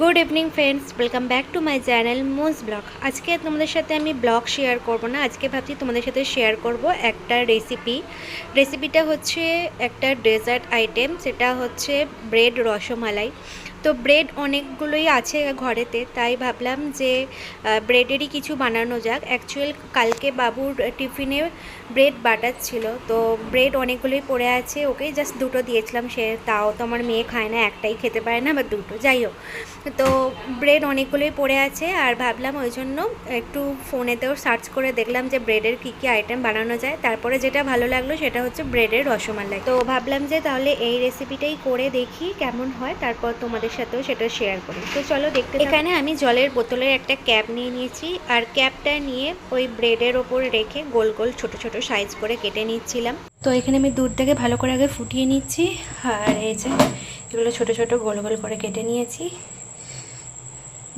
Good evening friends welcome back to my channel Moj blog আজকে তোমাদের সাথে আমি ব্লগ শেয়ার করব না। আজকে ভাবছি তোমাদের সাথে শেয়ার করব একটা রেসিপি রেসিপিটা হচ্ছে একটা ডেজার্ট আইটেম সেটা হচ্ছে ব্রেড রসমালাই। তো ব্রেড অনেকগুলোই আছে ঘরেতে, তাই ভাবলাম যে ব্রেডেরই কিছু বানানো যাক। অ্যাকচুয়াল কালকে বাবুর টিফিনে ব্রেড বাটার ছিল, তো ব্রেড অনেকগুলোই পড়ে আছে ওকে জাস্ট দুটো দিয়েছিলাম, সে তাও তো আমার মেয়ে খায় না, একটাই খেতে পারে না, বা দুটো, যাই হোক। তো ব্রেড অনেকগুলোই পড়ে আছে, আর ভাবলাম ওই জন্য একটু ফোনেতেও সার্চ করে দেখলাম যে ব্রেডের কী কী আইটেম বানানো যায়। তারপরে যেটা ভালো লাগল সেটা হচ্ছে ব্রেডের রসমালাই। তো ভাবলাম যে তাহলে এই রেসিপিটাই করে দেখি, কেমন হয়, তারপর তোমাদের সাথেও সেটা শেয়ার করি। তো চলো দেখতে এখানে আমি জলের বোতলের একটা ক্যাপ নিয়ে নিয়েছি, আর ক্যাপটা নিয়ে ওই ব্রেডের ওপর রেখে গোল গোল ছোট ছোট সাইজ করে কেটে নিচ্ছিলাম। তো এখানে আমি দুধটাকে ভালো করে আগে ফুটিয়ে নিচ্ছি, আর এই যে এগুলো ছোট ছোট গোল গোল করে কেটে নিয়েছি।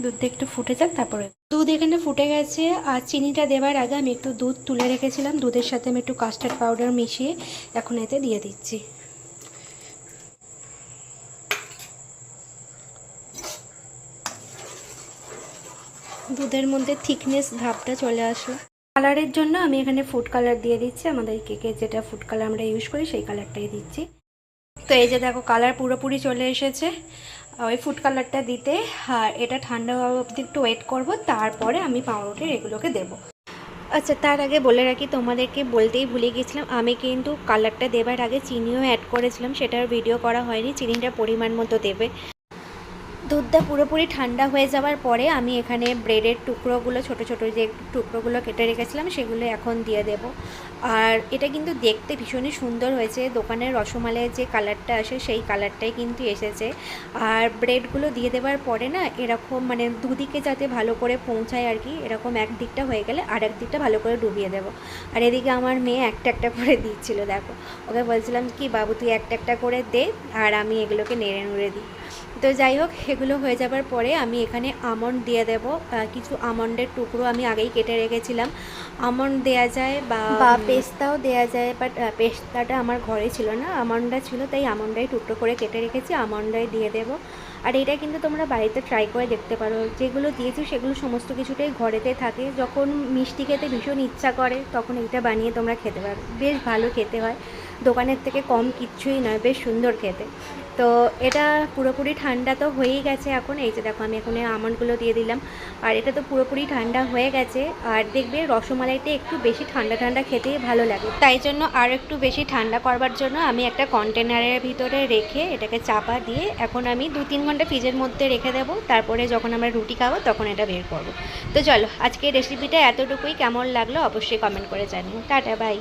দুধটা একটু ফুটে যাক, তারপরে দুধ এখানে ফুটে গেছে, আর চিনিটা দেওয়ার আগে আমি একটু দুধ তুলে রেখেছিলাম। দুধের সাথে আমি একটু কাস্টার্ড পাউডার মিশিয়ে এখন এতে দিয়ে দিচ্ছি। দুধের মধ্যে থিকনেস ভাবটা চলে আসলো কালারের জন্য আমি এখানে ফুড কালার দিয়ে দিচ্ছি। আমাদের কেকে যেটা ফুড কালার আমরা ইউজ করি সেই কালারটাই দিচ্ছি। তো এই যে দেখো কালার পুরোপুরি চলে এসেছে। ওই ফুড কালারটা দিতে, আর এটা ঠান্ডা হওয়া অবধি একটু ওয়েট করব, তারপরে আমি পাউরুটির এগুলোকে দেবো। আচ্ছা তার আগে বলে রাখি, তোমাদেরকে বলতেই ভুলে গেছিলাম, আমি কিন্তু কালারটা দেবার আগে চিনিও অ্যাড করেছিলাম, সেটার ভিডিও করা হয়নি, চিনিটা পরিমাণ মতো দেবে। দুধটা পুরোপুরি ঠান্ডা হয়ে যাওয়ার পরে আমি এখানে ব্রেডের টুকরোগুলো, ছোট ছোট যে টুকরোগুলো কেটে রেখেছিলাম, সেগুলো এখন দিয়ে দেব। আর এটা কিন্তু দেখতে ভীষণই সুন্দর হয়েছে। দোকানের রসমালাইয়ের যে কালারটা আসে, সেই কালারটাই কিন্তু এসেছে। আর ব্রেডগুলো দিয়ে দেওয়ার পরে না, এরকম মানে দুদিকে যাতে ভালো করে পৌঁছায় আর কি, এরকম এক দিকটা হয়ে গেলে আর এক দিকটা ভালো করে ডুবিয়ে দেবো। আর এদিকে আমার মেয়ে একটা একটা করে দিচ্ছিল, দেখো। ওকে বলছিলাম, কি বাবু, তুই একটা একটা করে দে, আর আমি এগুলোকে নেড়ে নুড়ে দিই। তো যাই হোক, এগুলো হয়ে যাবার পরে আমি এখানে আমন্ড দিয়ে দেব। কিছু আমন্ডের টুকরো আমি আগেই কেটে রেখেছিলাম। আমন্ড দেয়া যায় বা বা পেস্তাও দেয়া যায় বাট পেস্তাটা আমার ঘরে ছিল না। আমন্ডটা ছিল তাই আমন্ডাই টুকরো করে কেটে রেখেছি আমন্ডাই দিয়ে দেব। আর এটা কিন্তু তোমরা বাড়িতে ট্রাই করে দেখতে পারো। যেগুলো দিয়েছি সেগুলো সমস্ত কিছুটাই ঘরেতে থাকে। যখন মিষ্টি খেতে ভীষণ ইচ্ছা করে তখন এটা বানিয়ে তোমরা খেতে পারো। বেশ ভালো খেতে হয়। দোকানের থেকে কম কিচ্ছুই নয়, বেশ সুন্দর খেতে। তো এটা পুরোপুরি ঠান্ডা তো হয়েই গেছে এখন, এই যে দেখো আমি এখন আমন্ডগুলো দিয়ে দিলাম। আর এটা তো পুরোপুরি ঠান্ডা হয়ে গেছে, আর দেখবে রসমালাইতে একটু বেশি ঠান্ডা ঠান্ডা খেতেই ভালো লাগে। তাই জন্য আর একটু বেশি ঠান্ডা করবার জন্য আমি একটা কন্টেনারের ভিতরে রেখে এটাকে চাপা দিয়ে এখন আমি দু তিন ঘণ্টা ফ্রিজের মধ্যে রেখে দেবো, তারপরে যখন আমরা রুটি খাব তখন এটা বের করব। তো চলো আজকে রেসিপিটা এতটুকুই, কেমন লাগল অবশ্যই কমেন্ট করে জানিও। Tata bye